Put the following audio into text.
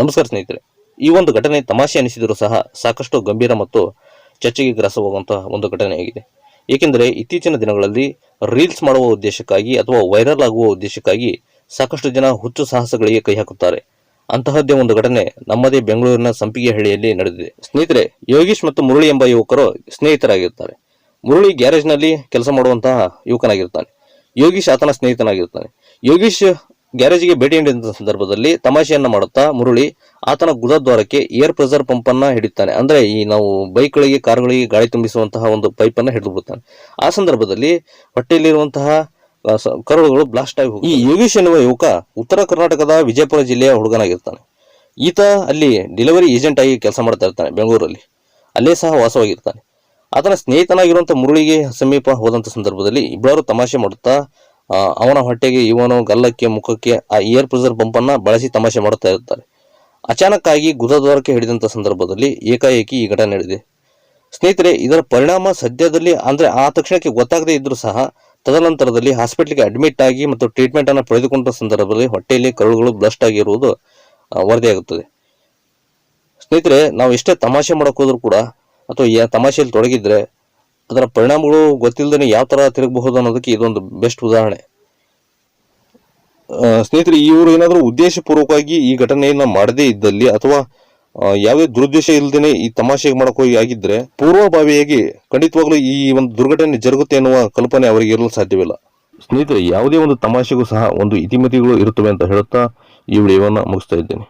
ನಮಸ್ಕಾರ ಸ್ನೇಹಿತರೆ, ಈ ಒಂದು ಘಟನೆ ತಮಾಷೆ ಅನಿಸಿದರೂ ಸಹ ಸಾಕಷ್ಟು ಗಂಭೀರ ಮತ್ತು ಚರ್ಚೆಗೆ ಗ್ರಾಸವಾಗುವಂತಹ ಒಂದು ಘಟನೆಯಾಗಿದೆ ಏಕೆಂದರೆ ಇತ್ತೀಚಿನ ದಿನಗಳಲ್ಲಿ ರೀಲ್ಸ್ ಮಾಡುವ ಉದ್ದೇಶಕ್ಕಾಗಿ ಅಥವಾ ವೈರಲ್ ಆಗುವ ಉದ್ದೇಶಕ್ಕಾಗಿ ಸಾಕಷ್ಟು ಜನ ಹುಚ್ಚು ಸಾಹಸಗಳಿಗೆ ಕೈ ಹಾಕುತ್ತಾರೆ. ಅಂತಹದ್ದೇ ಒಂದು ಘಟನೆ ನಮ್ಮದೇ ಬೆಂಗಳೂರಿನ ಸಂಪಿಗೆಹಳ್ಳಿಯಲ್ಲಿ ನಡೆದಿದೆ. ಸ್ನೇಹಿತರೆ, ಯೋಗೀಶ್ ಮತ್ತು ಮುರಳಿ ಎಂಬ ಯುವಕರು ಸ್ನೇಹಿತರಾಗಿರುತ್ತಾರೆ. ಮುರಳಿ ಗ್ಯಾರೇಜ್ನಲ್ಲಿ ಕೆಲಸ ಮಾಡುವಂತಹ ಯುವಕನಾಗಿರುತ್ತಾನೆ. ಯೋಗೀಶ್ ಆತನ ಸ್ನೇಹಿತನಾಗಿರುತ್ತಾನೆ. ಯೋಗೀಶ್ ಗ್ಯಾರೇಜ್ಗೆ ಭೇಟಿ ನೀಡಿದ ಸಂದರ್ಭದಲ್ಲಿ ತಮಾಷೆಯನ್ನ ಮಾಡುತ್ತಾ ಮುರುಳಿ ಆತನ ಗುದದ್ವಾರಕ್ಕೆ ಏರ್ ಪ್ರೆಸರ್ ಪಂಪ್ ಅನ್ನ ಹಿಡಿತಾನೆ ಅಂದ್ರೆ ಈ ನಾವು ಬೈಕ್ಗಳಿಗೆ, ಕಾರುಗಳಿಗೆ ಗಾಳಿ ತುಂಬಿಸುವಂತಹ ಒಂದು ಪೈಪ್ ಅನ್ನ ಹಿಡಿದು ಬಿಡ್ತಾನೆ ಆ ಸಂದರ್ಭದಲ್ಲಿ ಹೊಟ್ಟೆಯಲ್ಲಿರುವಂತಹ ಕರುಳುಗಳು ಬ್ಲಾಸ್ಟ್ ಆಗಿ ಈ ಯೋಗೀಶ್ ಎನ್ನುವ ಯುವಕ ಉತ್ತರ ಕರ್ನಾಟಕದ ವಿಜಯಪುರ ಜಿಲ್ಲೆಯ ಹುಡುಗನಾಗಿರ್ತಾನೆ. ಈತ ಅಲ್ಲಿ ಡೆಲಿವರಿ ಏಜೆಂಟ್ ಆಗಿ ಕೆಲಸ ಮಾಡ್ತಾ ಇರ್ತಾನೆ ಬೆಂಗಳೂರಲ್ಲಿ. ಅಲ್ಲೇ ಸಹ ವಾಸವಾಗಿರ್ತಾನೆ. ಆತನ ಸ್ನೇಹಿತನಾಗಿರುವಂಥ ಮುರುಳಿಗೆ ಸಮೀಪ ಹೋದಂಥ ಸಂದರ್ಭದಲ್ಲಿ ಇಬ್ಬರು ತಮಾಷೆ ಮಾಡುತ್ತಾ ಅವನ ಹೊಟ್ಟೆಗೆ ಇವನು ಗಲ್ಲಕ್ಕೆ, ಮುಖಕ್ಕೆ ಆ ಏರ್ ಪ್ರೆಷರ್ ಪಂಪನ್ನು ಬಳಸಿ ತಮಾಷೆ ಮಾಡುತ್ತಾ ಇರುತ್ತಾರೆ ಅಚಾನಕ್ ಆಗಿ ಗುದದ್ವಾರಕ್ಕೆ ಹಿಡಿದಂಥ ಸಂದರ್ಭದಲ್ಲಿ ಏಕಾಏಕಿ ಈ ಘಟನೆ ನಡೆದಿದೆ. ಸ್ನೇಹಿತರೆ, ಇದರ ಪರಿಣಾಮ ಸದ್ಯದಲ್ಲಿ ಅಂದ್ರೆ ಆ ತಕ್ಷಣಕ್ಕೆ ಗೊತ್ತಾಗದೇ ಇದ್ರೂ ಸಹ ತದನಂತರದಲ್ಲಿ ಹಾಸ್ಪಿಟ್ಲಿಗೆ ಅಡ್ಮಿಟ್ ಆಗಿ ಮತ್ತು ಟ್ರೀಟ್ಮೆಂಟ್ ಅನ್ನು ಪಡೆದುಕೊಂಡ ಸಂದರ್ಭದಲ್ಲಿ ಹೊಟ್ಟೆಯಲ್ಲಿ ಕರುಳುಗಳು ಬ್ಲಸ್ಟ್ ಆಗಿರುವುದು ವರದಿಯಾಗುತ್ತದೆ. ಸ್ನೇಹಿತರೆ, ನಾವು ಎಷ್ಟೇ ತಮಾಷೆ ಮಾಡೋಕ್ಕೋದ್ರೂ ಕೂಡ ಅಥವಾ ತಮಾಷೆಯಲ್ಲಿ ತೊಡಗಿದ್ರೆ ಅದರ ಪರಿಣಾಮಗಳು ಗೊತ್ತಿಲ್ಲದೇ ಯಾವ ತರ ತಿರುಗಬಹುದು ಅನ್ನೋದಕ್ಕೆ ಇದೊಂದು ಬೆಸ್ಟ್ ಉದಾಹರಣೆ. ಸ್ನೇಹಿತರೆ ಇವರು ಏನಾದರೂ ಉದ್ದೇಶಪೂರ್ವಕವಾಗಿ ಈ ಘಟನೆಯನ್ನು ಮಾಡದೇ ಇದ್ದಲ್ಲಿ ಅಥವಾ ಯಾವುದೇ ದುರುದ್ದೇಶ ಇಲ್ಲದೇನೆ ಈ ತಮಾಷೆಗೆ ಮಾಡಕ್ ಹೋಗಿ ಆಗಿದ್ರೆ ಪೂರ್ವಭಾವಿಯಾಗಿ ಖಂಡಿತವಾಗ್ಲೂ ಈ ಒಂದು ದುರ್ಘಟನೆ ಜರುಗುತ್ತೆ ಎನ್ನುವ ಕಲ್ಪನೆ ಅವರಿಗೆ ಇರಲು ಸಾಧ್ಯವಿಲ್ಲ. ಸ್ನೇಹಿತರೆ, ಯಾವುದೇ ಒಂದು ತಮಾಷೆಗೂ ಸಹ ಒಂದು ಇತಿಮಿತಿಗಳು ಇರುತ್ತವೆ ಅಂತ ಹೇಳುತ್ತಾ ಈ ವಿಡಿಯೋವನ್ನು ಮುಗಿಸ್ತಾ ಇದ್ದೇನೆ.